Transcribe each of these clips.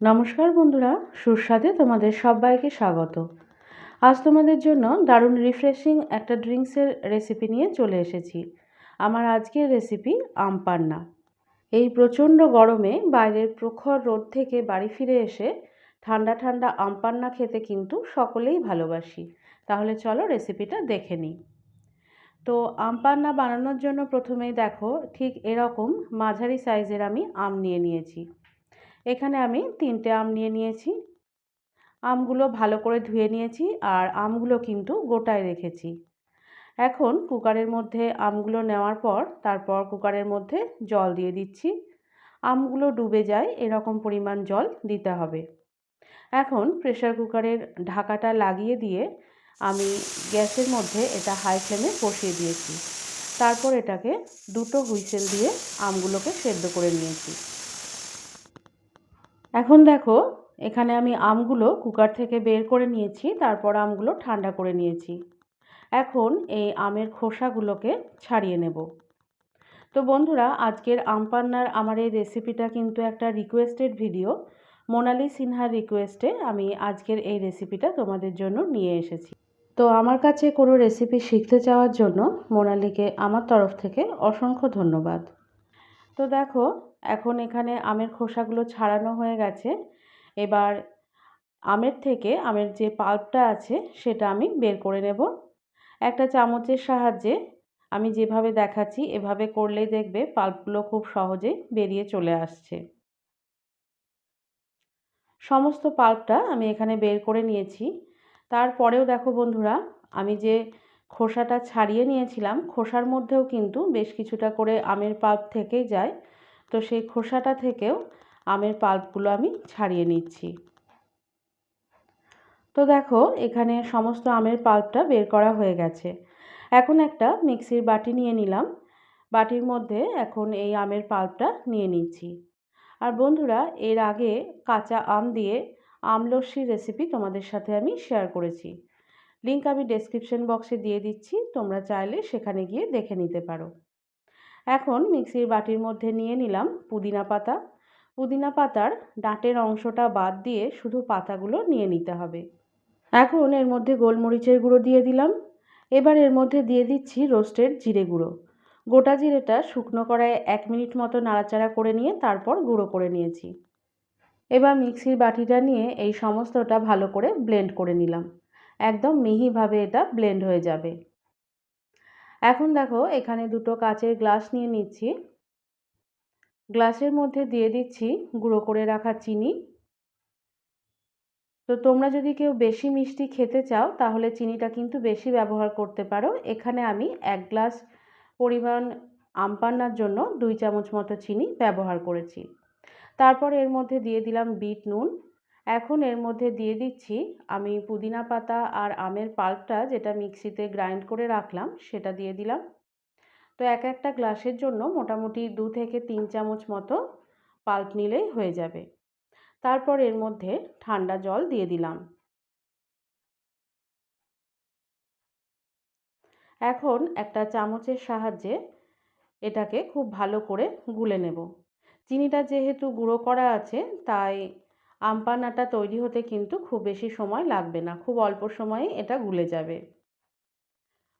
নমস্কার বন্ধুরা, সুস্বাদে তোমাদের সবাইকে স্বাগত। আজ তোমাদের জন্য দারুণ রিফ্রেশিং একটা ড্রিঙ্কসের রেসিপি নিয়ে চলে এসেছি। আমার আজকের রেসিপি আম পান্না। এই প্রচণ্ড গরমে বাইরের প্রখর রোদ থেকে বাড়ি ফিরে এসে ঠান্ডা ঠান্ডা আম পান্না খেতে কিন্তু সকলেই ভালোবাসি। তাহলে চলো রেসিপিটা দেখে নিই। তো আম পান্না বানানোর জন্য প্রথমেই দেখো, ঠিক এরকম মাঝারি সাইজের আমি আম নিয়ে নিয়েছি। এখানে আমি তিনটে আম নিয়ে নিয়েছি। আমগুলো ভালো করে ধুয়ে নিয়েছি আর আমগুলো কিন্তু গোটায় রেখেছি। এখন কুকারের মধ্যে আমগুলো নেওয়ার পর তারপর কুকারের মধ্যে জল দিয়ে দিচ্ছি। আমগুলো ডুবে যায়, এরকম পরিমাণ জল দিতে হবে। এখন প্রেশার কুকারের ঢাকাটা লাগিয়ে দিয়ে আমি গ্যাসের মধ্যে এটা হাই ফ্লেমে বসিয়ে দিয়েছি। তারপর এটাকে দুটো হুইসেল দিয়ে আমগুলোকে সেদ্ধ করে নিয়েছি। এখন দেখো, এখানে আমি আমগুলো কুকার থেকে বের করে নিয়েছি, তারপর আমগুলো ঠান্ডা করে নিয়েছি। এখন এই আমের খোসাগুলোকে ছাড়িয়ে নেব। তো বন্ধুরা, আজকের আম পান্নার আমার এই রেসিপিটা কিন্তু একটা রিকোয়েস্টেড ভিডিও মোনালি সিনহার রিকোয়েস্টে আমি আজকের এই রেসিপিটা তোমাদের জন্য নিয়ে এসেছি। তো আমার কাছে কোনো রেসিপি শিখতে চাওয়ার জন্য মোনালিকে আমার তরফ থেকে অসংখ্য ধন্যবাদ। তো দেখো এখন এখানে আমের খোসাগুলো ছাড়ানো হয়ে গেছে। এবার আমের থেকে আমের যে পাল্পটা আছে সেটা আমি বের করে নেব। একটা চামচের সাহায্যে আমি যেভাবে দেখাচ্ছি এভাবে করলেই দেখবে পাল্পগুলো খুব সহজেই বেরিয়ে চলে আসছে। সমস্ত পাল্পটা আমি এখানে বের করে নিয়েছি। তারপরেও দেখো বন্ধুরা, আমি যে খোসাটা ছাড়িয়ে নিয়েছিলাম, খোসার মধ্যেও কিন্তু বেশ কিছুটা করে আমের পাল্প থেকেই যায়। তো সেই খোসাটা থেকেও আমের পাল্পগুলো আমি ছাড়িয়ে নিচ্ছি। তো দেখো, এখানে সমস্ত আমের পাল্পটা বের করা হয়ে গেছে। এখন একটা মিক্সির বাটি নিয়ে নিলাম। বাটির মধ্যে এখন এই আমের পাল্পটা নিয়ে নিচ্ছি। আর বন্ধুরা, এর আগে কাঁচা আম দিয়ে আমলস্যির রেসিপি তোমাদের সাথে আমি শেয়ার করেছি। লিঙ্ক আমি ডেসক্রিপশন বক্সে দিয়ে দিচ্ছি, তোমরা চাইলে সেখানে গিয়ে দেখে নিতে পারো। এখন মিক্সির বাটির মধ্যে নিয়ে নিলাম পুদিনা পাতা। পুদিনা পাতার ডাঁটের অংশটা বাদ দিয়ে শুধু পাতাগুলো নিয়ে নিতে হবে। এখন এর মধ্যে গোলমরিচের গুঁড়ো দিয়ে দিলাম। এবার এর মধ্যে দিয়ে দিচ্ছি রোস্টেড জিরে গুঁড়ো। গোটা জিরেটা শুকনো কড়ায় এক মিনিট মতো নাড়াচাড়া করে নিয়ে তারপর গুঁড়ো করে নিয়েছি। এবার মিক্সির বাটিটা নিয়ে এই সমস্তটা ভালো করে ব্লেন্ড করে নিলাম। একদম মিহিভাবে এটা ব্লেন্ড হয়ে যাবে। এখন দেখো, এখানে দুটো কাচের গ্লাস নিয়ে নিচ্ছি। গ্লাসের মধ্যে দিয়ে দিচ্ছি গুঁড়ো করে রাখা চিনি। তো তোমরা যদি কেউ বেশি মিষ্টি খেতে চাও, তাহলে চিনিটা কিন্তু বেশি ব্যবহার করতে পারো। এখানে আমি এক গ্লাস পরিমাণ আম পান্নার জন্য দুই চামচ মতো চিনি ব্যবহার করেছি। তারপর এর মধ্যে দিয়ে দিলাম বিট নুন। এখন এর মধ্যে দিয়ে দিচ্ছি আমি পুদিনা পাতা আর আমের পাল্পটা যেটা মিক্সিতে গ্রাইন্ড করে রাখলাম, সেটা দিয়ে দিলাম। তো এক একটা গ্লাসের জন্য মোটামুটি দু থেকে তিন চামচ মতো পাল্প নিলেই হয়ে যাবে। তারপর এর মধ্যে ঠান্ডা জল দিয়ে দিলাম। এখন একটা চামচের সাহায্যে এটাকে খুব ভালো করে গুলে নেব। চিনিটা যেহেতু গুঁড়ো করা আছে, তাই আমপানাটা তৈরি হতে কিন্তু খুব বেশি সময় লাগবে না, খুব অল্প সময়ে এটা গুলে যাবে।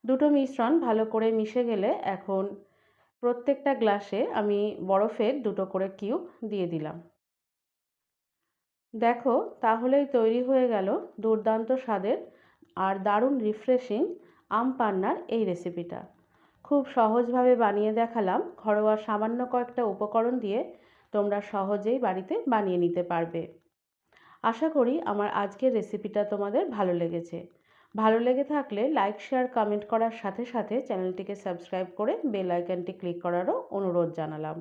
দুটো মিশ্রণ ভালো করে মিশে গেলে এখন প্রত্যেকটা গ্লাসে আমি বরফের দুটো করে কিউব দিয়ে দিলাম। দেখো, তাহলেই তৈরি হয়ে গেল দুর্দান্ত স্বাদের আর দারুণ রিফ্রেশিং আম পান্নার এই রেসিপিটা খুব সহজভাবে বানিয়ে দেখালাম, ঘরোয়া সামান্য কয়েকটা উপকরণ দিয়ে তোমরা সহজেই বাড়িতে বানিয়ে নিতে পারবে। আশা করি আমার আজকের রেসিপিটা তোমাদের ভালো লেগেছে। ভালো লেগে থাকলে লাইক শেয়ার কমেন্ট করার সাথে সাথে চ্যানেলটিকে সাবস্ক্রাইব করে বেল আইকনটি ক্লিক করারও অনুরোধ জানালাম।